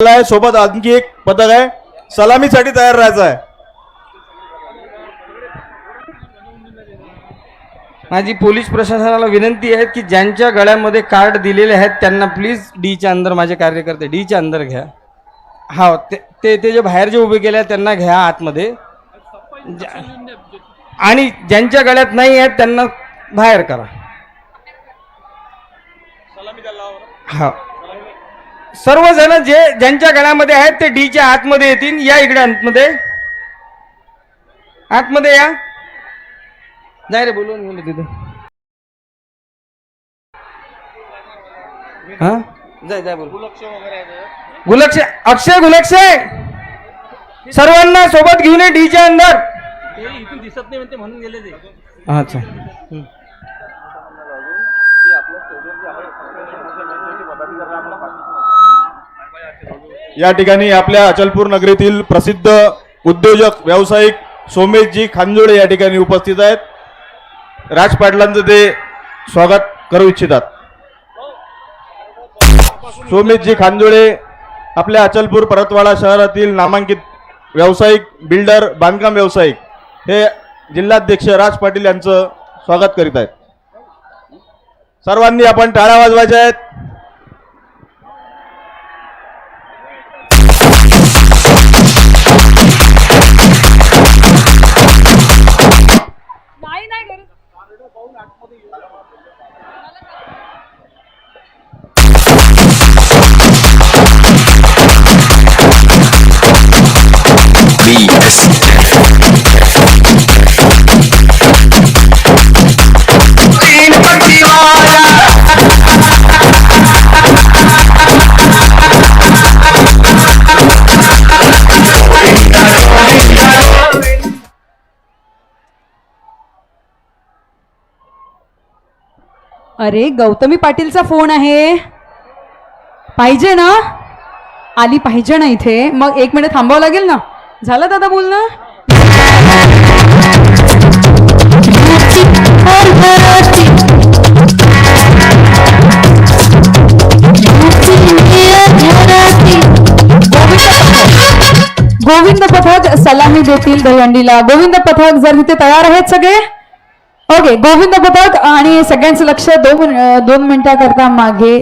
आहे सोबत आणखी एक पदक आहे. सलामीसाठी तयार राहायचं आहे. माझी पोलीस प्रशासनाला विनंती आहे की ज्यांच्या गळ्यामध्ये कार्ड दिलेले आहेत त्यांना प्लीज डीच्या अंदर माझे कार्यकर्ते डीच्या अंदर घ्या. हा ते ते ते जे बाहेर जे उभे केले आहेत त्यांना घ्या आतमध्ये. आणि ज्यांच्या गळ्यात नाही आहेत त्यांना बाहेर करा. हा. सर्वजण जे ज्यांच्या गळ्यामध्ये आहेत ते डीच्या आतमध्ये येतील. या इकडे आतमध्ये. आतमध्ये या. जाय रे बोलवून गेले तिथे. हा? जाय जाय बोल. गुलक्ष अक्षय गुलक्षे! सर्वांना सोबत घेऊन ये डीच्या अंदर. दिसत नाही म्हणते म्हणून गेले ते. अच्छा. या ठिकाणी आपल्या अचलपूर नगरीतील प्रसिद्ध उद्योजक व्यावसायिक सोमेशजी खांजोळे या ठिकाणी उपस्थित आहेत. राज पाटलांचं ते स्वागत करू इच्छितात. सोमेशजी खांजोळे आपल्या अचलपूर परतवाडा शहरातील नामांकित व्यावसायिक बिल्डर बांधकाम व्यावसायिक हे जिल्हाध्यक्ष राज पाटील यांचं स्वागत करीत आहेत. सर्वांनी आपण टाळ्या वाजवायच्या आहेत. अरे गौतमी पाटीलचा फोन आहे. पाहिजे ना? आली पाहिजे ना इथे. मग एक मिनिट थांबावं लागेल ना? झालं दादा बोल ना गोविंद पथक सलामी देतील दहीहंडीला. गोविंद पथक जर तिथे तयार आहेत सगळे? ओके गोविंद पथक आणि सगळ्यांचं लक्ष दोन दोन मिनिटाकरता मागे.